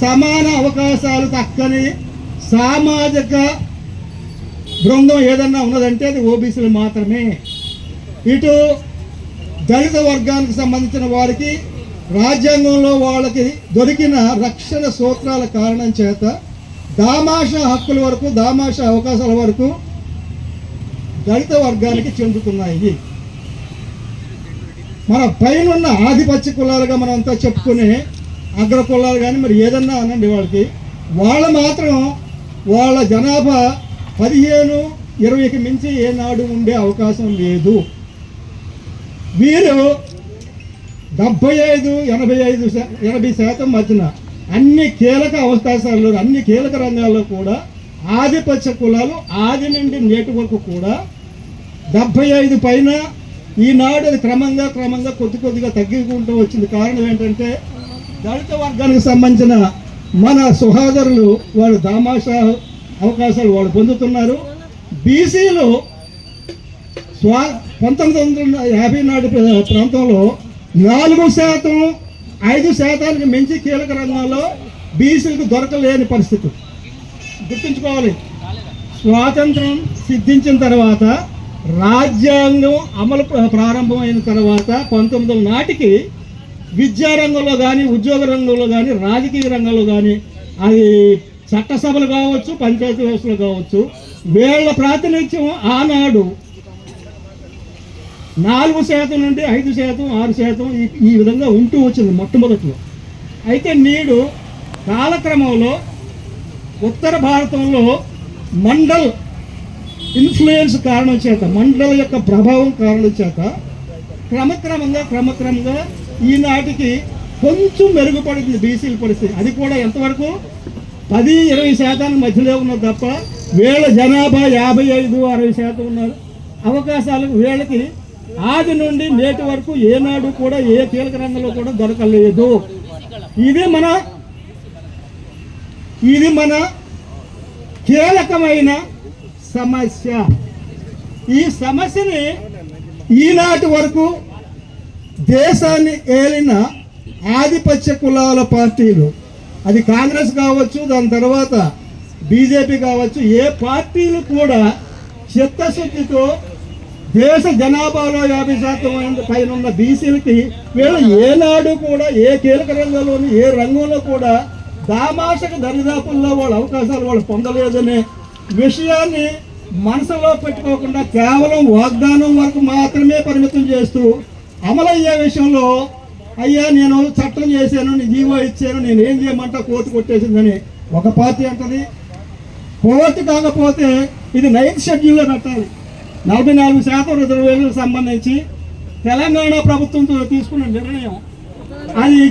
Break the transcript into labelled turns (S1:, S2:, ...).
S1: సమాన అవకాశాలు తక్కని సామాజిక బృందం ఏదన్నా ఉన్నదంటే అది ఓబీసీలు మాత్రమే. ఇటు దళిత వర్గానికి సంబంధించిన వారికి రాజ్యాంగంలో వాళ్ళకి దొరికిన రక్షణ సూత్రాల కారణం చేత దామాష హక్కుల వరకు దామాష అవకాశాల వరకు దళిత వర్గానికి చెందుతున్నాయి. మన పైనున్న ఆధిపత్య కులాలుగా మనం అంతా చెప్పుకునే అగ్ర కులాలు కానీ మరి ఏదన్నా అనండి వాళ్ళకి. వాళ్ళు మాత్రం వాళ్ళ జనాభా పదిహేను ఇరవైకి మించి ఏనాడు ఉండే అవకాశం లేదు. వీరు డెబ్బై ఐదు ఎనభై ఐదు ఎనభై శాతం మధ్యన అన్ని కీలక అవకాశాల్లో అన్ని కీలక రంగాల్లో కూడా ఆధిపత్య కులాలు ఆది నుండి నేటి వరకు కూడా డెబ్బై ఐదు పైన ఈనాడు అది క్రమంగా క్రమంగా కొద్ది కొద్దిగా తగ్గుకుంటూ వచ్చింది. కారణం ఏంటంటే దళిత వర్గానికి సంబంధించిన మన సుహాదరులు వాళ్ళు దామాషా అవకాశాలు వాళ్ళు పొందుతున్నారు. బీసీలు స్వా పంతొమ్మిది వందల యాభై నాటి ప్రాంతంలో నాలుగు శాతం ఐదు శాతానికి మించి కీలక రంగాల్లో బీసీలకు దొరకలేని పరిస్థితి. గుర్తుంచుకోవాలి. స్వాతంత్రం సిద్ధించిన తర్వాత రాజ్యాంగం అమలు ప్రారంభమైన తర్వాత పంతొమ్మిది వందల నాటికి విద్యారంగంలో కానీ ఉద్యోగ రంగంలో కానీ రాజకీయ రంగంలో కానీ అది చట్టసభలు కావచ్చు పంచాయతీ వ్యవస్థలు కావచ్చు వీళ్ళ ప్రాతినిధ్యం ఆనాడు నాలుగు శాతం నుండి ఐదు శాతం ఆరు శాతం ఈ ఈ విధంగా ఉంటూ వచ్చింది మొట్టమొదట్లో. అయితే నేడు కాలక్రమంలో ఉత్తర భారతంలో మండల్ ఇన్ఫ్లుయెన్స్ కారణం చేత మండల యొక్క ప్రభావం కారణం చేత క్రమక్రమంగా క్రమక్రమంగా ఈనాటికి కొంచెం మెరుగుపడింది బీసీల పరిస్థితి. అది కూడా ఎంతవరకు? పది ఇరవై శాతానికి మధ్యలో ఉన్నారు తప్ప వీళ్ళ జనాభా యాభై ఐదు అరవై శాతం ఉన్నారు అవకాశాలు వీళ్ళకి ఆది నుండి నేటి వరకు ఏనాడు కూడా ఏ కీలక రంగంలో కూడా దొరకలేదు. ఇది మన ఇది మన కీలకమైన సమస్య. ఈ సమస్యని ఈనాటి వరకు దేశాన్ని ఏలిన ఆధిపత్య కులాల పార్టీలు. అది కాంగ్రెస్ కావచ్చు దాని తర్వాత బీజేపీ కావచ్చు ఏ పార్టీలు కూడా చిత్తశుద్ధితో దేశ జనాభాలో యాభై శాతం పైన ఉన్న బీసీలకి వీళ్ళు ఏనాడు కూడా ఏ కీలక రంగంలోని ఏ రంగంలో కూడా దామాషకు దరిదాపుల్లో వాళ్ళ అవకాశాలు వాళ్ళు పొందలేదనే విషయాన్ని మనసులో పెట్టుకోకుండా కేవలం వాగ్దానం వరకు మాత్రమే పరిమితం చేస్తూ అమలయ్యే విషయంలో అయ్యా నేను చట్టం చేశాను నేను జీవో ఇచ్చాను నేను ఏం చేయమంటా కోర్టు కొట్టేసిందని ఒక పార్టీ అంటది. కోర్టు కాకపోతే ఇది నైన్త్ షెడ్యూల్లో పెట్టాలి నలభై నాలుగు శాతం రిజర్వేషన్లకు సంబంధించి తెలంగాణ ప్రభుత్వంతో తీసుకున్న నిర్ణయం. అది